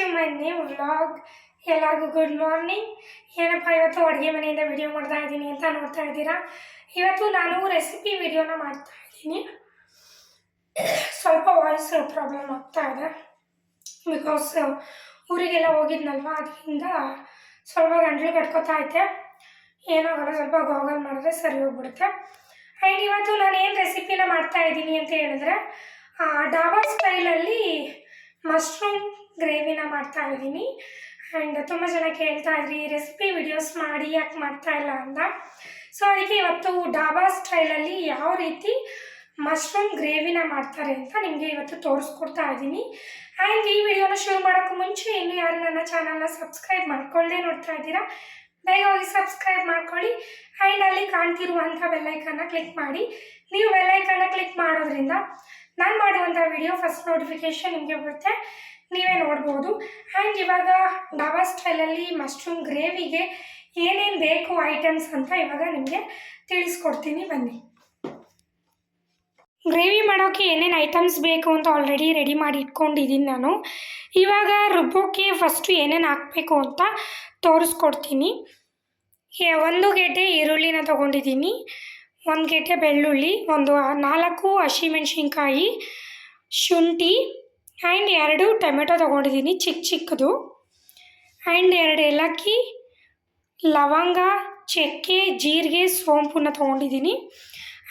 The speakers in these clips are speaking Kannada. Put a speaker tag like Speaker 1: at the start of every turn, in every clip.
Speaker 1: ಟು ಮೈ ನ್ಯೂ ವ್ಲಾಗ್ ಎಲ್ಲರಿಗೂ ಗುಡ್ ಮಾರ್ನಿಂಗ್ ಏನಪ್ಪ, ಇವತ್ತು ಅಡುಗೆ ಮನೆಯಿಂದ ವಿಡಿಯೋ ಮಾಡ್ತಾ ಇದ್ದೀನಿ ಅಂತ ನೋಡ್ತಾ ಇದ್ದೀರಾ? ಇವತ್ತು ನಾನು ರೆಸಿಪಿ ವಿಡಿಯೋನ ಮಾಡ್ತಾ ಇದ್ದೀನಿ. ಸ್ವಲ್ಪ ವಾಯ್ಸ್ ಪ್ರಾಬ್ಲಮ್ ಆಗ್ತಾ ಇದೆ. ಬಿಕಾಸ್ ಊರಿಗೆಲ್ಲ ಹೋಗಿದ್ನಲ್ವ, ಅದರಿಂದ ಸ್ವಲ್ಪ ಗಂಟ್ಲು ಕಟ್ಕೋತಾ ಐತೆ ಏನಾಗಲ್ಲ, ಸ್ವಲ್ಪ ಗೋಗಲ್ ಮಾಡಿದ್ರೆ ಸರಿ ಹೋಗ್ಬಿಡುತ್ತೆ. ಆ್ಯಂಡ್ ಇವತ್ತು ನಾನು ಏನು ರೆಸಿಪಿನ ಮಾಡ್ತಾ ಇದ್ದೀನಿ ಅಂತ ಹೇಳಿದ್ರೆ ಡಾಬಾ ಸ್ಟೈಲಲ್ಲಿ ಮಶ್ರೂಮ್ ಗ್ರೇವಿನ ಮಾಡ್ತಾ ಇದ್ದೀನಿ. ಆ್ಯಂಡ್ ತುಂಬ ಜನ ಕೇಳ್ತಾ ಇದ್ರಿ ರೆಸಿಪಿ ವಿಡಿಯೋಸ್ ಮಾಡಿ ಯಾಕೆ ಮಾಡ್ತಾ ಇಲ್ಲ ಅಂತ. ಸೊ ಅದಕ್ಕೆ ಇವತ್ತು ಡಾಬಾ ಸ್ಟೈಲಲ್ಲಿ ಯಾವ ರೀತಿ ಮಶ್ರೂಮ್ ಗ್ರೇವಿನ ಮಾಡ್ತಾರೆ ಅಂತ ನಿಮಗೆ ಇವತ್ತು ತೋರಿಸ್ಕೊಡ್ತಾ ಇದ್ದೀನಿ. ಆ್ಯಂಡ್ ಈ ವಿಡಿಯೋನ ಶುರು ಮಾಡೋಕ್ಕೂ ಮುಂಚೆ ಇನ್ನು ಯಾರು ನನ್ನ ಚಾನಲ್ನ ಸಬ್ಸ್ಕ್ರೈಬ್ ಮಾಡ್ಕೊಳ್ಳದೆ ನೋಡ್ತಾ ಇದ್ದೀರಾ, ಬೇಗ ಹೋಗಿ ಸಬ್ಸ್ಕ್ರೈಬ್ ಮಾಡ್ಕೊಳ್ಳಿ. ಆ್ಯಂಡ್ ಅಲ್ಲಿ ಕಾಣ್ತಿರುವಂಥ ಬೆಲ್ಲೈಕನ್ನ ಕ್ಲಿಕ್ ಮಾಡಿ. ನೀವು ಬೆಲ್ಲೈಕನ್ನ ಕ್ಲಿಕ್ ಮಾಡೋದ್ರಿಂದ ನಾನು ಮಾಡುವಂಥ ವಿಡಿಯೋ ಫಸ್ಟ್ ನೋಟಿಫಿಕೇಷನ್ ನಿಮಗೆ ಬರುತ್ತೆ. ನೀವೇ ನೋಡ್ಬೋದು. ಆ್ಯಂಡ್ ಇವಾಗ ಡಾಬಾ ಸ್ಟೈಲಲ್ಲಿ ಮಶ್ರೂಮ್ ಗ್ರೇವಿಗೆ ಏನೇನು ಬೇಕು ಐಟಮ್ಸ್ ಅಂತ ಇವಾಗ ನಿಮಗೆ ತಿಳಿಸ್ಕೊಡ್ತೀನಿ. ಬನ್ನಿ. ಗ್ರೇವಿ ಮಾಡೋಕ್ಕೆ ಏನೇನು ಐಟಮ್ಸ್ ಬೇಕು ಅಂತ ಆಲ್ರೆಡಿ ರೆಡಿ ಮಾಡಿ ಇಟ್ಕೊಂಡಿದ್ದೀನಿ ನಾನು. ಇವಾಗ ರುಬ್ಬೋಕ್ಕೆ ಫಸ್ಟು ಏನೇನು ಹಾಕಬೇಕು ಅಂತ ತೋರಿಸ್ಕೊಡ್ತೀನಿ. ಒಂದು ಗೆಡ್ಡೆ ಈರುಳ್ಳಿನ ತೊಗೊಂಡಿದ್ದೀನಿ ಒಂದು ಗೆಡ್ಡೆ ಬೆಳ್ಳುಳ್ಳಿ, ಒಂದು ನಾಲ್ಕು ಹಸಿಮೆಣ್ಸಿನ್ಕಾಯಿ, ಶುಂಠಿ ಆ್ಯಂಡ್ ಎರಡು ಟೊಮೆಟೊ ತೊಗೊಂಡಿದ್ದೀನಿ ಚಿಕ್ಕ ಚಿಕ್ಕದು. ಆ್ಯಂಡ್ ಎರಡು ಏಲಕ್ಕಿ, ಲವಂಗ, ಚಕ್ಕೆ, ಜೀರಿಗೆ, ಸೋಂಪನ್ನ ತೊಗೊಂಡಿದ್ದೀನಿ.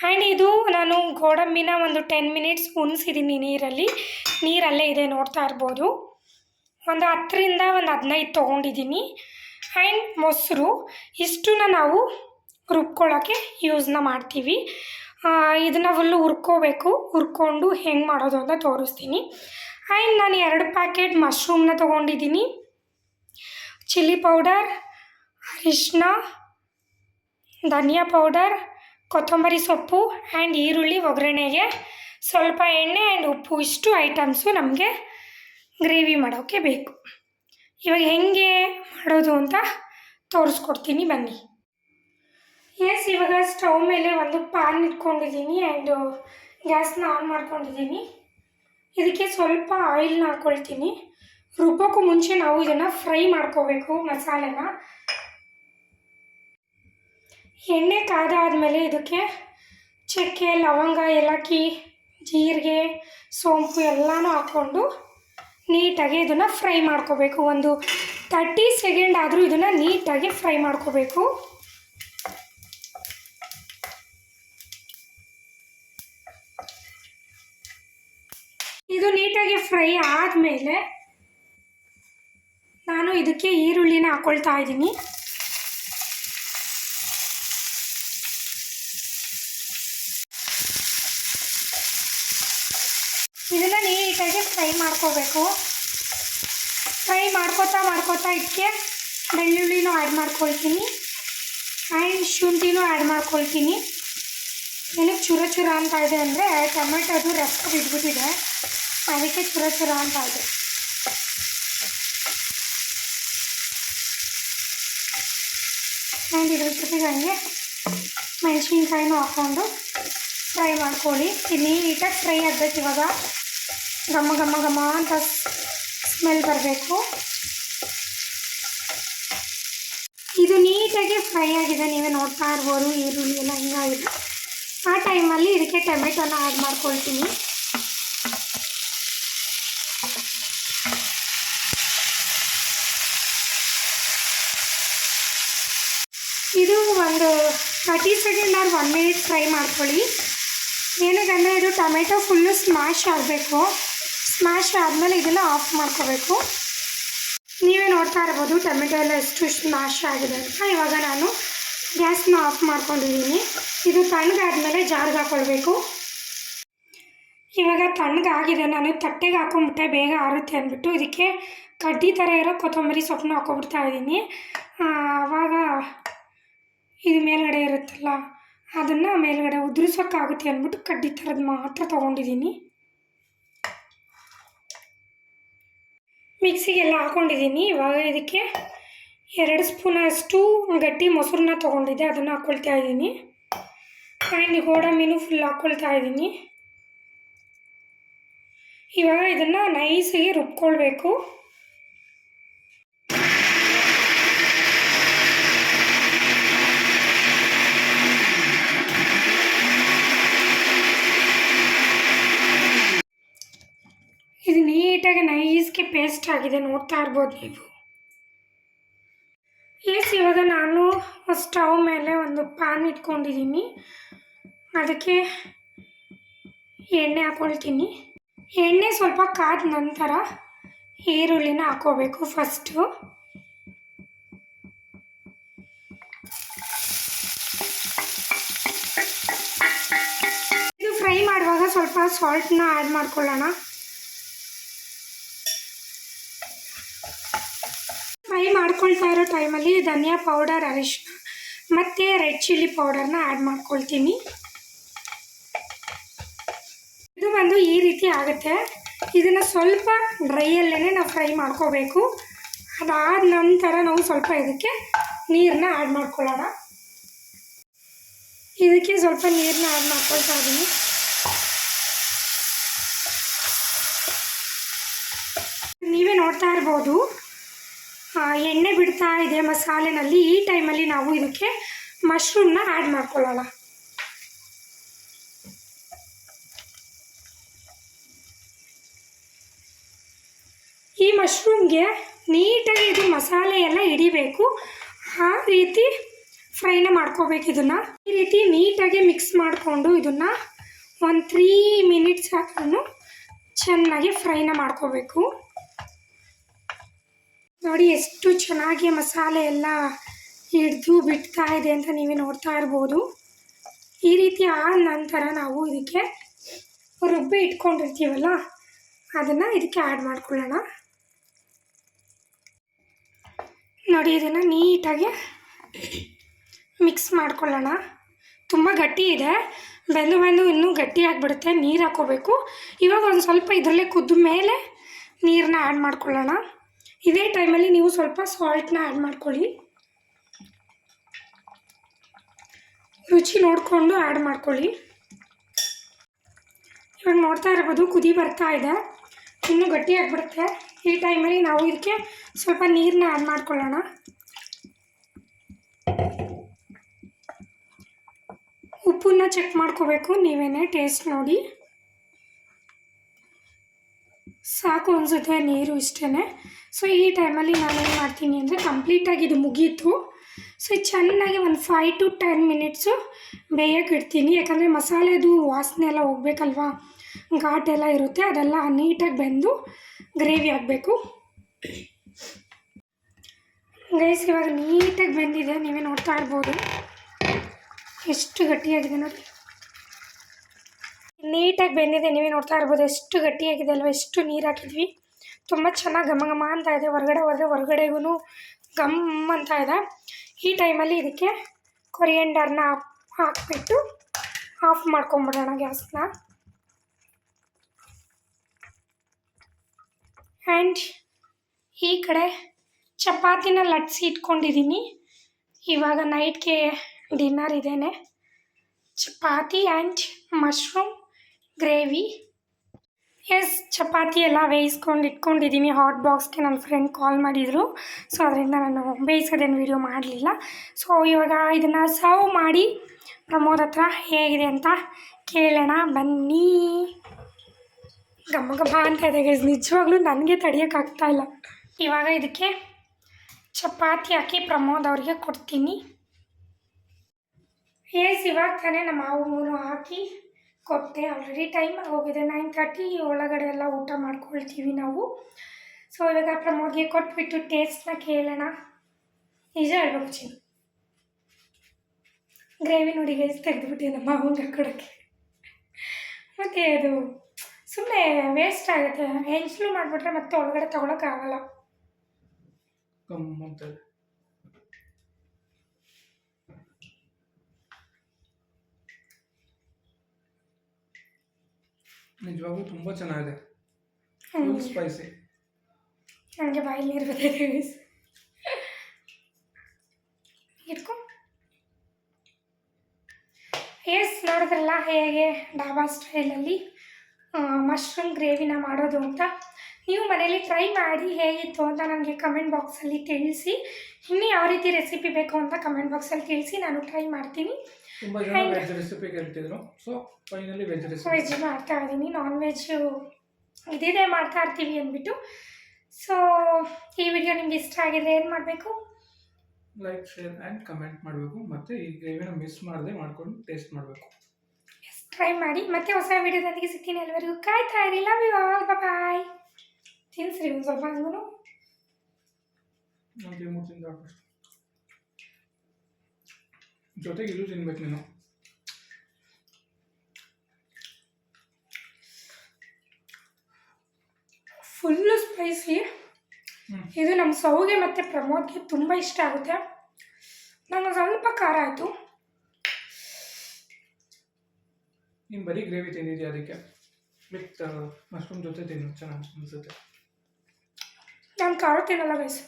Speaker 1: ಆ್ಯಂಡ್ ಇದು ನಾನು ಗೋಡಂಬಿನ ಒಂದು ಟೆನ್ ಮಿನಿಟ್ಸ್ ಉಣಿಸಿದ್ದೀನಿ ನೀರಲ್ಲಿ. ನೀರಲ್ಲೇ ಇದೆ ನೋಡ್ತಾ ಇರ್ಬೋದು. ಒಂದು ಹತ್ತರಿಂದ ಒಂದು ಹದಿನೈದು ತೊಗೊಂಡಿದ್ದೀನಿ. ಆ್ಯಂಡ್ ಮೊಸರು, ಇಷ್ಟನ್ನ ನಾವು ರುಬ್ಕೊಳ್ಳೋಕ್ಕೆ ಯೂಸ್ನ ಮಾಡ್ತೀವಿ. ಇದನ್ನ ಫುಲ್ಲು ಹುರ್ಕೋಬೇಕು. ಹುರ್ಕೊಂಡು ಹೆಂಗೆ ಮಾಡೋದು ಅಂತ ತೋರಿಸ್ತೀನಿ. ಆ್ಯಂಡ್ ನಾನು ಎರಡು ಪ್ಯಾಕೆಟ್ ಮಶ್ರೂಮ್ನ ತೊಗೊಂಡಿದ್ದೀನಿ. ಚಿಲ್ಲಿ ಪೌಡರ್ ಅರಿಶಿನ ಧನಿಯಾ ಪೌಡರ್, ಕೊತ್ತಂಬರಿ ಸೊಪ್ಪು ಆ್ಯಂಡ್ ಈರುಳ್ಳಿ ಒಗ್ಗರಣೆಗೆ ಸ್ವಲ್ಪ ಎಣ್ಣೆ ಆ್ಯಂಡ್ ಉಪ್ಪು. ಇಷ್ಟು ಐಟಮ್ಸು ನಮಗೆ ಗ್ರೇವಿ ಮಾಡೋಕ್ಕೆ ಬೇಕು. ಇವಾಗ ಹೆಂಗೆ ಮಾಡೋದು ಅಂತ ತೋರಿಸ್ಕೊಡ್ತೀನಿ, ಬನ್ನಿ. ಎಸ್ ಇವಾಗ ಸ್ಟವ್ ಮೇಲೆ ಒಂದು ಪ್ಯಾನ್ ಇಟ್ಕೊಂಡಿದ್ದೀನಿ ಆ್ಯಂಡ್ ಗ್ಯಾಸ್ನ ಆನ್ ಮಾಡ್ಕೊಂಡಿದ್ದೀನಿ. ಇದಕ್ಕೆ ಸ್ವಲ್ಪ ಆಯಿಲ್ನ ಹಾಕ್ಕೊಳ್ತೀನಿ ರುಬ್ಬೋಕ್ಕೂ ಮುಂಚೆ ನಾವು ಇದನ್ನು ಫ್ರೈ ಮಾಡ್ಕೋಬೇಕು ಮಸಾಲೆನ. ಎಣ್ಣೆ ಕಾದಾದಮೇಲೆ ಇದಕ್ಕೆ ಚಕ್ಕೆ, ಲವಂಗ, ಏಲಕ್ಕಿ, ಜೀರಿಗೆ, ಸೋಂಪು ಎಲ್ಲನೂ ಹಾಕ್ಕೊಂಡು ನೀಟಾಗಿ ಇದನ್ನು ಫ್ರೈ ಮಾಡ್ಕೋಬೇಕು. ಒಂದು ತರ್ಟಿ ಸೆಕೆಂಡ್ ಆದರೂ ಇದನ್ನು ನೀಟಾಗಿ ಫ್ರೈ ಮಾಡ್ಕೋಬೇಕು ಇದು ನೀಟಾಗಿ ಫ್ರೈ ಆದಮೇಲೆ ನಾನು ಇದಕ್ಕೆ ಈರುಳ್ಳಿನ ಹಾಕ್ಕೊಳ್ತಾ ಇದ್ದೀನಿ. ಇದನ್ನು ನೀಟಾಗಿ ಫ್ರೈ ಮಾಡ್ಕೋಬೇಕು. ಫ್ರೈ ಮಾಡ್ಕೋತಾ ಮಾಡ್ಕೋತಾ ಇದಕ್ಕೆ ಬೆಳ್ಳುಳ್ಳಿನೂ ಆ್ಯಡ್ ಮಾಡ್ಕೊಳ್ತೀನಿ. ಆ್ಯಂಡ್ ಶುಂಠಿನೂ ಆ್ಯಡ್ ಮಾಡ್ಕೊಳ್ತೀನಿ. ಏನಕ್ಕೆ ಚುರ ಚುರ ಅಂತ ಇದೆ ಅಂದರೆ ಟೊಮೆಟೊದು ರಸ ಬಿದ್ದುಬಿಟ್ಟಿದೆ ಅದಕ್ಕೆ ಚುರ ಚುರ ಅಂತ ಇದೆ ಆ್ಯಂಡ್ ಇದ್ರ ಜೊತೆಗೆ ಹಂಗೆ ಮೆಣಸಿನ್ಕಾಯಿನೂ ಹಾಕ್ಕೊಂಡು ಫ್ರೈ ಮಾಡ್ಕೊಳ್ಳಿ. ಇದು ನೀಟಾಗಿ ಫ್ರೈ ಆಗಬೇಕು ಇವಾಗ. ಘಮ ಘಮ ಘಮ ಅಂತ ಸ್ಮೆಲ್ ಬರಬೇಕು. ಇದು ನೀಟಾಗಿ ಫ್ರೈ ಆಗಿದೆ. ನೀವೇ ನೋಡ್ತಾ ಇರ್ಬೋದು, ಈರುಳ್ಳಿ ಎಲ್ಲ ಹಿಂಗಾಗಿದೆ. ಆ ಟೈಮಲ್ಲಿ ಇದಕ್ಕೆ ಟೊಮೆಟೊನ ಆ್ಯಡ್ ಮಾಡ್ಕೊಳ್ತೀನಿ ಇದು ಒಂದು thirty second or one minute fry ಮಾಡ್ಕೊಳ್ಳಿ. ಏನಕ್ಕಂದರೆ ಇದು ಟೊಮೆಟೊ ಫುಲ್ಲು ಸ್ಮ್ಯಾಶ್ ಆಗಬೇಕು. ಸ್ಮ್ಯಾಶ್ ಆದಮೇಲೆ ಇದನ್ನು ಆಫ್ ಮಾಡ್ಕೋಬೇಕು. ನೀವೇ ನೋಡ್ತಾ ಇರ್ಬೋದು ಟೊಮೆಟೊ ಎಲ್ಲ ಎಷ್ಟು ಸ್ಮ್ಯಾಶ್ ಆಗಿದೆ ಅಂತ. ಇವಾಗ ನಾನು ಗ್ಯಾಸ್ನ ಆಫ್ ಮಾಡ್ಕೊಂಡಿದ್ದೀನಿ. ಇದು ತಣ್ಣಗಾದ್ಮೇಲೆ ಜಾರ್ಗೆ ಹಾಕ್ಕೊಳ್ಬೇಕು ಇವಾಗ ತಣ್ಣಗಾಗಿದೆ, ನಾನು ತಟ್ಟೆಗೆ ಹಾಕೊಂಬಿಟ್ಟೆ, ಬೇಗ ಆರುತ್ತೆ ಅಂದ್ಬಿಟ್ಟು ಇದಕ್ಕೆ ಕಡ್ಡಿ ಥರ ಇರೋ ಕೊತ್ತಂಬರಿ ಸೊಪ್ಪನ್ನ ಹಾಕೊಬಿಡ್ತಾ ಇದ್ದೀನಿ. ಆವಾಗ ಇದು ಮೇಲ್ಗಡೆ ಇರುತ್ತಲ್ಲ, ಅದನ್ನು ಮೇಲ್ಗಡೆ ಉದುರಿಸೋಕ್ಕಾಗುತ್ತೆ ಅಂದ್ಬಿಟ್ಟು ಕಡ್ಡಿ ಥರದ್ದು ಮಾತ್ರ ತೊಗೊಂಡಿದ್ದೀನಿ. ಮಿಕ್ಸಿಗೆಲ್ಲ ಹಾಕ್ಕೊಂಡಿದ್ದೀನಿ ಇವಾಗ ಇದಕ್ಕೆ ಎರಡು ಸ್ಪೂನಷ್ಟು ಗಟ್ಟಿ ಮೊಸರನ್ನ ತೊಗೊಂಡಿದ್ದೆ, ಅದನ್ನು ಹಾಕ್ಕೊಳ್ತಾ ಇದ್ದೀನಿ. ಆ್ಯಂಡ್ ಗೋಡಂಬಿನೂ ಫುಲ್ ಹಾಕ್ಕೊಳ್ತಾ ಇದ್ದೀನಿ. ಇವಾಗ ಇದನ್ನು ನೈಸಿಗೆ ರುಬ್ಕೊಳ್ಬೇಕು. ಇದು ನೀಟಾಗಿ ನೈಸ್ಗೆ ಪೇಸ್ಟ್ ಆಗಿದೆ, ನೋಡ್ತಾ ಇರ್ಬೋದು ನೀವು. ಎಸ್, ಇವಾಗ ನಾನು ಸ್ಟವ್ ಮೇಲೆ ಒಂದು ಪ್ಯಾನ್ ಇಟ್ಕೊಂಡಿದ್ದೀನಿ. ಅದಕ್ಕೆ ಎಣ್ಣೆ ಹಾಕ್ಕೊಳ್ತೀನಿ ಎಣ್ಣೆ ಸ್ವಲ್ಪ ಕಾದ ನಂತರ ಈರುಳ್ಳಿನ ಹಾಕೋಬೇಕು ಫಸ್ಟು ಇದು ಫ್ರೈ ಮಾಡುವಾಗ ಸ್ವಲ್ಪ ಸಾಲ್ಟ್ನ ಆ್ಯಡ್ ಮಾಡ್ಕೊಳ್ಳೋಣ ಫ್ರೈ ಮಾಡ್ಕೊಳ್ತಾ ಇರೋ ಟೈಮಲ್ಲಿ ಧನಿಯಾ ಪೌಡರ್ ಅರಿಶಿನ ಮತ್ತು ರೆಡ್ ಚಿಲ್ಲಿ ಪೌಡರ್ನ ಆ್ಯಡ್ ಮಾಡ್ಕೊಳ್ತೀನಿ. ಇದು ಬಂದು ಈ ರೀತಿ ಆಗುತ್ತೆ. ಇದನ್ನು ಸ್ವಲ್ಪ ಡ್ರೈಯಲ್ಲೇ ನಾವು ಫ್ರೈ ಮಾಡ್ಕೋಬೇಕು. ಅದಾದ ನಂತರ ನಾವು ಸ್ವಲ್ಪ ಇದಕ್ಕೆ ನೀರನ್ನ ಆ್ಯಡ್ ಮಾಡ್ಕೊಳ್ಳೋಣ. ಇದಕ್ಕೆ ಸ್ವಲ್ಪ ನೀರನ್ನ ಆ್ಯಡ್ ಮಾಡ್ಕೊಳ್ತಾ ಇದ್ದೀನಿ ನೀವೇ ನೋಡ್ತಾ ಇರ್ಬೋದು. ಎಣ್ಣೆ ಬಿಡ್ತಾ ಇದೆ ಮಸಾಲೆನಲ್ಲಿ. ಈ ಟೈಮಲ್ಲಿ ನಾವು ಇದಕ್ಕೆ ಮಶ್ರೂಮ್ನ ಆ್ಯಡ್ ಮಾಡ್ಕೊಳ್ಳೋಣ. ಈ ಮಶ್ರೂಮ್ಗೆ ನೀಟಾಗಿ ಇದು ಮಸಾಲೆ ಎಲ್ಲ ಹಿಡಿಬೇಕು. ಆ ರೀತಿ ಫ್ರೈನ ಮಾಡ್ಕೋಬೇಕು ಇದನ್ನು. ಈ ರೀತಿ ನೀಟಾಗಿ ಮಿಕ್ಸ್ ಮಾಡಿಕೊಂಡು ಇದನ್ನು ಒಂದು ತ್ರೀ ಮಿನಿಟ್ಸ್ ಹಾಕೊಂಡು ಚೆನ್ನಾಗಿ ಫ್ರೈನ ಮಾಡ್ಕೋಬೇಕು. ನೋಡಿ ಎಷ್ಟು ಚೆನ್ನಾಗಿ ಮಸಾಲೆ ಎಲ್ಲ ಹಿಡಿದು ಬಿಡ್ತಾ ಇದೆ ಅಂತ ನೀವೇ ನೋಡ್ತಾ ಇರ್ಬೋದು. ಈ ರೀತಿ ಆದ ನಂತರ ನಾವು ಇದಕ್ಕೆ ರುಬ್ಬಿ ಇಟ್ಕೊಂಡಿರ್ತೀವಲ್ಲ, ಅದನ್ನು ಇದಕ್ಕೆ ಆ್ಯಡ್ ಮಾಡ್ಕೊಳ್ಳೋಣ. ನೋಡಿ ಇದನ್ನು ನೀಟಾಗಿ ಮಿಕ್ಸ್ ಮಾಡ್ಕೊಳ್ಳೋಣ. ತುಂಬ ಗಟ್ಟಿ ಇದೆ. ಬೆಂದು ಬೆಂದು ಇನ್ನೂ ಗಟ್ಟಿ ಆಗಿಬಿಡುತ್ತೆ. ನೀರು ಹಾಕೋಬೇಕು. ಇವಾಗ ಒಂದು ಸ್ವಲ್ಪ ಇದರಲ್ಲೇ ಕುದ್ದ ಮೇಲೆ ನೀರನ್ನ ಆ್ಯಡ್ ಮಾಡ್ಕೊಳ್ಳೋಣ. ಇದೇ ಟೈಮಲ್ಲಿ ನೀವು ಸ್ವಲ್ಪ ಸಾಲ್ಟ್ನ ಆ್ಯಡ್ ಮಾಡ್ಕೊಳ್ಳಿ. ರುಚಿ ನೋಡಿಕೊಂಡು ಆ್ಯಡ್ ಮಾಡ್ಕೊಳ್ಳಿ. ಇವಾಗ ನೋಡ್ತಾ ಇರ್ಬೋದು ಕುದಿ ಬರ್ತಾ ಇದೆ. ಇನ್ನೂ ಗಟ್ಟಿ ಆಗಿಬಿಡುತ್ತೆ. ಈ ಟೈಮಲ್ಲಿ ನಾವು ಇದಕ್ಕೆ ಸ್ವಲ್ಪ ನೀರನ್ನ ಆ್ಯಡ್ ಮಾಡ್ಕೊಳ್ಳೋಣ. ಉಪ್ಪನ್ನ ಚೆಕ್ ಮಾಡ್ಕೋಬೇಕು. ನೀವೇನೇ ಟೇಸ್ಟ್ ನೋಡಿ. ಸಾಕು ಅನಿಸುತ್ತೆ ನೀರು ಇಷ್ಟೇ ಸೊ ಈ ಟೈಮಲ್ಲಿ ನಾನೇನು ಮಾಡ್ತೀನಿ ಅಂದರೆ ಕಂಪ್ಲೀಟಾಗಿ ಇದು ಮುಗೀತು. ಸೊ ಚೆನ್ನಾಗಿ ಒಂದು ಫೈವ್ ಟು ಟೆನ್ ಮಿನಿಟ್ಸು ಬೇಯಕ್ಕೆ ಇಡ್ತೀನಿ. ಯಾಕಂದರೆ ಮಸಾಲೆದು ವಾಸನೆ ಎಲ್ಲ ಹೋಗ್ಬೇಕಲ್ವಾ? ಘಾಟೆಲ್ಲ ಇರುತ್ತೆ. ಅದೆಲ್ಲ ನೀಟಾಗಿ ಬೆಂದು ಗ್ರೇವಿ ಆಗಬೇಕು ಗೈಸ್ ಇವಾಗ ನೀಟಾಗಿ ಬೆಂದಿದೆ. ನೀವೇ ನೋಡ್ತಾ ಇರ್ಬೋದು. ಎಷ್ಟು ಗಟ್ಟಿಯಾಗಿದೆ ನೋಡಿ. ನೀಟಾಗಿ ಬೆಂದಿದೆ. ನೀವೇ ನೋಡ್ತಾ ಇರ್ಬೋದು ಎಷ್ಟು ಗಟ್ಟಿಯಾಗಿದೆ ಅಲ್ವಾ, ಎಷ್ಟು ನೀರು ಹಾಕಿದ್ವಿ. ತುಂಬ ಚೆನ್ನಾಗಿ ಘಮ ಘಮ ಅಂತ ಇದೆ. ಹೊರಗಡೆ ಹೋದರೆ ಹೊರಗಡೆಗೂ ಗಮ್ ಅಂತ ಇದೆ. ಈ ಟೈಮಲ್ಲಿ ಇದಕ್ಕೆ ಕೊರಿಯಂಡರ್ನ ಹಾಕ್ಬಿಟ್ಟು ಆಫ್ ಮಾಡ್ಕೊಂಬಿಡೋಣ ಗ್ಯಾಸ್ನ ಆ್ಯಂಡ್ ಈ ಕಡೆ ಚಪಾತಿನ ಲಟ್ಸಿ ಇಟ್ಕೊಂಡಿದ್ದೀನಿ ಇವಾಗ ನೈಟ್ಗೆ ಡಿನ್ನರ್ ಇದೇನೆ. Chapati and mushroom gravy. Yes chapati ಎಲ್ಲ ಬೇಯಿಸ್ಕೊಂಡು ಇಟ್ಕೊಂಡಿದ್ದೀನಿ. ಹಾಟ್ ಬಾಕ್ಸ್ಗೆ ನನ್ನ ಫ್ರೆಂಡ್ ಕಾಲ್ ಮಾಡಿದರು. ಸೊ ಅದರಿಂದ ನಾನು ಬೇಯಿಸೋದೇನು ವೀಡಿಯೋ ಮಾಡಲಿಲ್ಲ. ಸೊ ಇವಾಗ ಇದನ್ನು ಸರ್ವ್ ಮಾಡಿ ಪ್ರಮೋದ್ ಹತ್ರ ಹೇಗಿದೆ ಅಂತ ಕೇಳೋಣ. ಬನ್ನಿ. ಘಮ ಘಮ ಅಂತ ಇದೆ ಗೈಸ್ ನಿಜವಾಗ್ಲೂ ನನಗೆ ತಡೆಯೋಕ್ಕಾಗ್ತಾ ಇಲ್ಲ. ಇವಾಗ ಇದಕ್ಕೆ ಚಪಾತಿ ಹಾಕಿ ಪ್ರಮೋದ್ ಅವ್ರಿಗೆ ಕೊಡ್ತೀನಿ. ಎಸ್ ಇವಾಗ ತಾನೇ ನಮ್ಮ ಮಾವು ಮೂರು ಹಾಕಿ ಕೊಟ್ಟೆ. ಆಲ್ರೆಡಿ ಟೈಮ್ ಆಗೋಗಿದೆ. ನೈನ್ ತರ್ಟಿ ಒಳಗಡೆ ಎಲ್ಲ ಊಟ ಮಾಡ್ಕೊಳ್ತೀವಿ ನಾವು. ಸೊ ಇವಾಗ ಪ್ರಮೋದ್ಗೆ ಕೊಟ್ಬಿಟ್ಟು ಟೇಸ್ಟ್ನ ಕೇಳೋಣ. ನಿಜ ಹೇಳ್ಬೇಕು ಚಿನ್ನ ಗ್ರೇವಿ ನೋಡಿ ಗೈಸ್ ತೆಗೆದುಬಿಟ್ಟೆ ನಮ್ಮ ಮಾವಂಗೆ ಕೊಡೋಕ್ಕೆ. ಮತ್ತು ಅದು ಸುಮ್ಮನೆ ವೇಸ್ಟ್ ಆಗುತ್ತೆ. ಹೆಂಚ್ಲು ಮಾಡಿಬಿಟ್ರೆ ಮತ್ತೆ ಒಳಗಡೆ ತೊಗೊಳಕ್ಕಾಗಲ್ಲ.
Speaker 2: ನಿಜವಾಗ್ಲೂ ತುಂಬ ಚೆನ್ನಾಗಿದೆ. ಫುಲ್ ಸ್ಪೈಸಿ
Speaker 1: ನನಗೆ ಬಾಯಲ್ಲಿ ನೀರು ಬರ್ತಿದೆ ಇಟ್ಕೊ. ಎಸ್ ನೋಡಿದ್ರಲ್ಲ ಹೇಗೆ ಡಾಬಾ ಸ್ಟೈಲಲ್ಲಿ ಮಶ್ರೂಮ್ ಗ್ರೇವಿನ ಮಾಡೋದು ಅಂತ. ನೀವು ಮನೇಲಿ ಟ್ರೈ ಮಾಡಿ ಹೇಗಿತ್ತು ಅಂತ ನನಗೆ ಕಮೆಂಟ್ ಬಾಕ್ಸಲ್ಲಿ ತಿಳಿಸಿ. ಇನ್ನು ಯಾವ ರೀತಿ ರೆಸಿಪಿ ಬೇಕು ಅಂತ ಕಮೆಂಟ್ ಬಾಕ್ಸಲ್ಲಿ ತಿಳಿಸಿ ನಾನು ಟ್ರೈ ಮಾಡ್ತೀನಿ.
Speaker 2: ತುಂಬ ಜನ veg recipe ಕೇಳ್ತಿದ್ರು. So finally veg recipe
Speaker 1: veg ಮಾಡ್ತಾ ಇದ್ದೀನಿ. ನಾನ್ ವೆಜ್ ಇದೇ ಮಾಡ್ತಾ ಇರ್ತೀವಿ ಅಂದ್ಬಿಟ್ಟು. ಸೊ ಈ ವಿಡಿಯೋ ನಿಮ್ಗೆ ಇಷ್ಟ ಆಗಿದ್ರೆ ಏನು ಮಾಡಬೇಕು?
Speaker 2: ಲೈಕ್ ಶೇರ್ ಆ್ಯಂಡ್ ಕಮೆಂಟ್ ಮಾಡಬೇಕು. ಮತ್ತು ಈ ಗ್ರೇವಿನ ಮಿಸ್ ಮಾಡದೆ ಮಾಡ್ಕೊಂಡು ಟೇಸ್ಟ್ ಮಾಡಬೇಕು.
Speaker 1: ಟ್ರೈ ಮಾಡಿ. ಮತ್ತೆ ಹೊಸ ವಿಡಿಯೋದೊಂದಿಗೆ ಸಿಗ್ತೀನಿ. ಎಲ್ಲರಿಗೂ ಕಾಯ್ತಾ ಇರಿ. ಲವ್ ಯು ಆಲ್ ಬಾಯ್ ತಿನ್ಸ್ರಿ ಒಂದು ಸ್ವಲ್ಪ ಅಂದ್ರೂ
Speaker 2: ಒಂದು ಮೂರು ತಿಂದ ಜೊತೆಗೆ ಇದು ತಿನ್ಬೇಕು ನೀನು
Speaker 1: ಫುಲ್ಲು ಸ್ಪೈಸಿ ಇದು ನಮ್ಮ ಸೌಗೆ ಮತ್ತು ಪ್ರಮೋದ್ಗೆ ತುಂಬ ಇಷ್ಟ ಆಗುತ್ತೆ. ನಂಗೆ ಸ್ವಲ್ಪ ಖಾರ ಆಯಿತು.
Speaker 2: ನೀನು ಬರೀ ಗ್ರೇವಿ ತಿಂದಿದ್ಯಾ ಅದಕ್ಕೆ? ವಿತ್ ಮಶ್ರೂಮ್ ಜೊತೆ ತಿನ್ನು ಚೆನ್ನಾಗಿ ಅನಿಸುತ್ತೆ.
Speaker 1: ನಾನು ಖಾರ ತಿನ್ನಲ್ಲ ಗೈಸ್